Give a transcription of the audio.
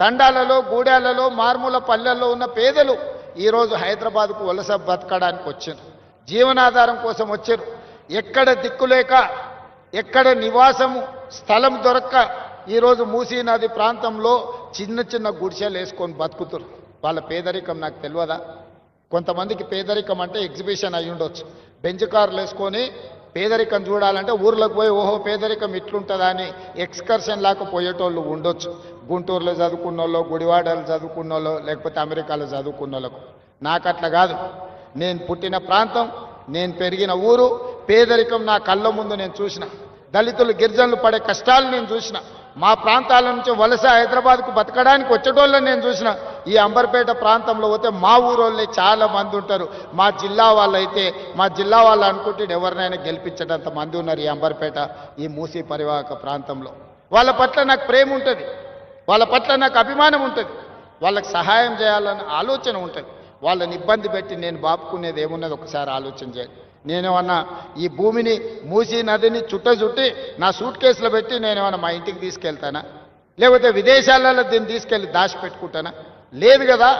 తండాలలో గూడాలలో మార్మూల పల్లెల్లో ఉన్న పేదలు ఈరోజు హైదరాబాద్కు వలస బతకడానికి వచ్చారు. జీవనాధారం కోసం వచ్చారు. ఎక్కడ దిక్కులేక ఎక్కడ నివాసము స్థలం దొరక్క ఈరోజు మూసీ నది ప్రాంతంలో చిన్న చిన్న గుడిసెలు వేసుకొని బతుకుతారు. వాళ్ళ పేదరికం నాకు తెలియదా? కొంతమందికి పేదరికం అంటే ఎగ్జిబిషన్ అయి ఉండొచ్చు. బెంచ్ కార్లు వేసుకొని పేదరికం చూడాలంటే ఊర్లోకి పోయి ఓహో పేదరికం ఇట్లుంటుందా అని ఎక్స్కర్షన్ లాగా పోయేటోళ్ళు ఉండొచ్చు. గుంటూరులో చదువుకున్న వాళ్ళు గుడివాడలో చదువుకున్న వాళ్ళు లేకపోతే అమెరికాలో చదువుకున్న వాళ్ళకు నాకు అట్లా కాదు. నేను పుట్టిన ప్రాంతం నేను పెరిగిన ఊరు పేదరికం నా కళ్ళ ముందు నేను చూసిన. దళితులు గిరిజనులు పడే కష్టాలు నేను చూసిన. మా ప్రాంతాల నుంచి వలస హైదరాబాద్కు బతకడానికి వచ్చేటోళ్ళని నేను చూసిన. ఈ అంబర్పేట ప్రాంతంలో పోతే మా ఊరోళ్ళే చాలా మంది ఉంటారు. మా జిల్లా వాళ్ళు అయితే మా జిల్లా వాళ్ళు అనుకుంటే ఎవరినైనా గెలిపించేటంత మంది ఉన్నారు ఈ అంబర్పేట ఈ మూసీ పరివాహక ప్రాంతంలో. వాళ్ళ పట్ల నాకు ప్రేమ ఉంటుంది. వాళ్ళ పట్ల నాకు అభిమానం ఉంటుంది. వాళ్ళకి సహాయం చేయాలన్న ఆలోచన ఉంటుంది. వాళ్ళని ఇబ్బంది పెట్టి నేను బాపుకునేది ఏమున్నది ఒకసారి ఆలోచన చేయాలి నేనేమన్నా ఈ భూమిని మూసి నదిని చుట్ట చుట్టి నా సూట్ కేసులో పెట్టి నేనేమన్నా మా ఇంటికి తీసుకెళ్తానా? లేకపోతే విదేశాలలో దీన్ని తీసుకెళ్ళి దాచిపెట్టుకుంటానా? లేదు కదా